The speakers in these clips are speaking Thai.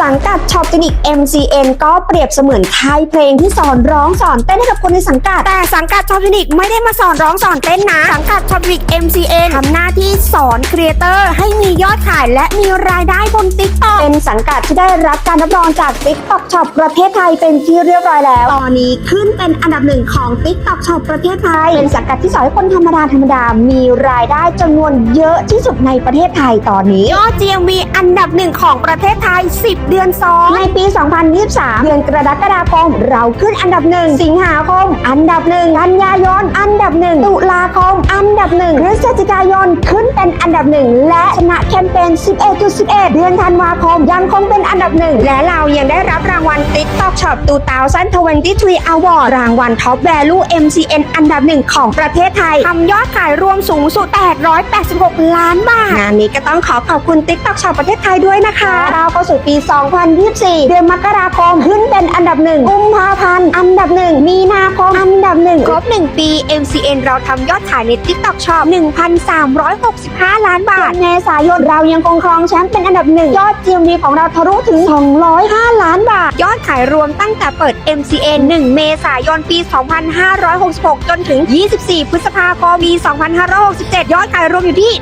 สังกัดช็อปจินิก MCN ก็เปรียบเสมือนค่ายเพลงที่สอนร้องสอนเต้นให้กับคนในสังกัด แต่สังกัดช็อปจินิกไม่ได้มาสอนร้องสอนเต้นนะ สังกัดช็อปจินิก MCN ทำหน้าที่สอนครีเอเตอร์ให้มียอดขายและมีรายได้บน TikTok เป็นสังกัดที่ได้รับการรับรองจาก TikTok Shop ประเทศไทยเป็นที่เรียบร้อยแล้ว ตอนนี้ขึ้นเป็นอันดับหนึ่งของ TikTok Shop ประเทศไทย เป็นสังกัดที่สอนให้คนธรรมดาธรรมดา มีรายได้จำนวนเยอะที่สุดในประเทศไทยตอนนี้ยอด GMV อันดับหนึ่งของประเทศไทย10 เดือนซ้อนในปี 2023 เดือนกรกฎาคม เราขึ้นอันดับหนึ่งสิงหาคม อันดับหนึ่งกันยายน อันดับหนึ่งตุลาคม อันดับหนึ่งพฤศจิกายนขึ้นเป็นอันดับหนึ่งและชนะแคมเปญ11.11 เดือนธันวาคมยังคงเป็นอันดับหนึ่งและเรายังได้รับ TikTok Shop 2023 Award รางวัล Top Value MCN อันดับหนึ่งของประเทศไทยทำยอดขายรวมสูงสุด 886 ล้านบาท งานนี้ก็ต้องขอขอบคุณ TikTok Shop ประเทศไทยด้วยนะคะเราเข้าสู่ปี 2024 เดือนมกราคม ขึ้นเป็นอันดับหนึ่งกุมภาพันธ์ 1 ครบ 1 ปี MCN เราทำยอดขายใน TikTok Shop 1,365 ล้านบาทเมษายนเรายังคงครองแชมป์เป็นอันดับหนึ่งยอด GMV ของเราทะลุถึง 205 ล้านบาท ยอดขายรวมตั้งแต่เปิด MCN 1 เมษายนปี 2566 จนถึง 24 พฤษภาคมปี 2567 ยอดขายรวมอยู่ที่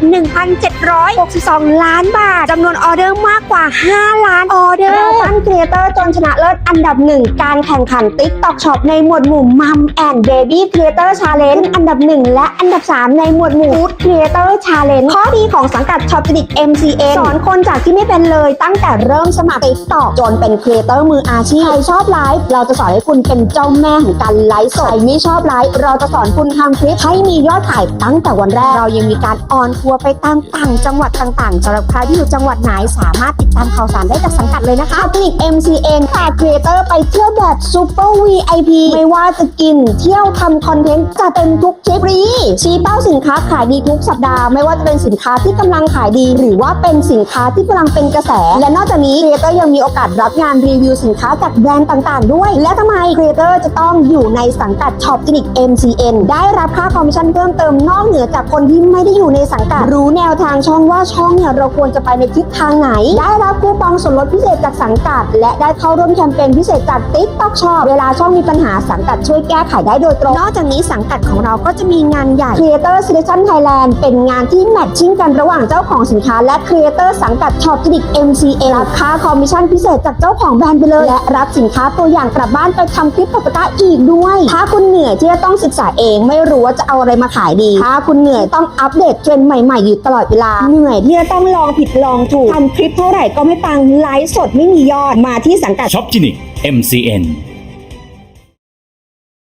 1,762 ล้านบาทจำนวนออเดอร์มากกว่า 5 ล้านออเดอร์เราปั้นครีเอเตอร์จนชนะเลิศอันดับหนึ่งการแข่งขัน TikTok Shop ในหมวดหมู่มัมแอนเด Baby Creator Challenge อันดับ 1 และอันดับ 3 ในหมวดหมู่ Food Creator Challenge ข้อดีของสังกัด Shop Clinic MCN สอนคนจากที่ไม่เป็นเลยตั้งแต่เริ่มสมัคร TikTok จนเป็นครีเอเตอร์มืออาชีพ ใครชอบไลฟ์เราจะสอนให้คุณเป็นเจ้าแม่ของการไลฟ์สด ใครไม่ชอบไลฟ์เราจะสอนคุณทำคลิปให้มียอดขายตั้งแต่วันแรก เรายังมีการออนทัวร์ไปตามต่างจังหวัดต่างๆสำหรับใครที่อยู่จังหวัดไหนสามารถติดตามข่าวสารได้จากสังกัดเลยนะคะคลินิก MCN พาครีเอเตอร์ไปเที่ยวแบบซูเปอร์ VIP ไม่ว่าจะกินเที่ยวทำคอนเทนต์จะเป็นทุกทริปฟรีชี้เป้าสินค้าขายดีทุกสัปดาห์ไม่ว่าจะเป็นสินค้าที่กำลังขายดี หรือว่าเป็นสินค้าที่กำลังเป็นกระแส และนอกจากนี้ครีเอเตอร์ยังมีโอกาสรับงานรีวิวสินค้าจากแบรนด์ต่างๆ ด้วย และทำไมครีเอเตอร์จะต้องอยู่ในสังกัดช็อปจินิก MCN ได้รับค่าคอมมิชชั่นเพิ่มเติมนอกเหนือจากคนที่ไม่ได้อยู่ในสังกัดรู้แนวทางช่องว่าช่องเนี่ยเราควรจะไปในทิศทางไหน ได้รับคูปองส่วนลดพิเศษจากสังกัด และได้เข้าร่วมแคมเปญพิเศษจาก TikTok Shop เวลาช่องมีปัญหาสังกัดช่วยแก้ไขได้โดยตรง นอกจากนี้สังกัดของเราก็จะมีงานใหญ่ Creator Selection Thailand เป็นงานที่แมทชิ่งกันระหว่างเจ้าของสินค้า และ Creator สังกัดช็อปจินิก MCN รับค่าคอมมิชชั่นพิเศษจากเจ้าของแบรนด์ไปเลย และรับสินค้าตัวอย่างกลับบ้านไปทำคลิปปกติอีกด้วย ถ้าคุณเหนื่อยที่จะต้องศึกษาเองไม่รู้ว่าจะเอาอะไรมาขายดี ถ้าคุณเหนื่อยต้องอัปเดตเทรนด์ใหม่ๆอยู่ตลอดเวลา เหนื่อยที่จะต้องลองผิดลองถูกทำคลิปเท่าไหร่ก็ไม่ปังไลฟ์สดไม่มียอดมาที่สังกัดช็อปจินิก MCN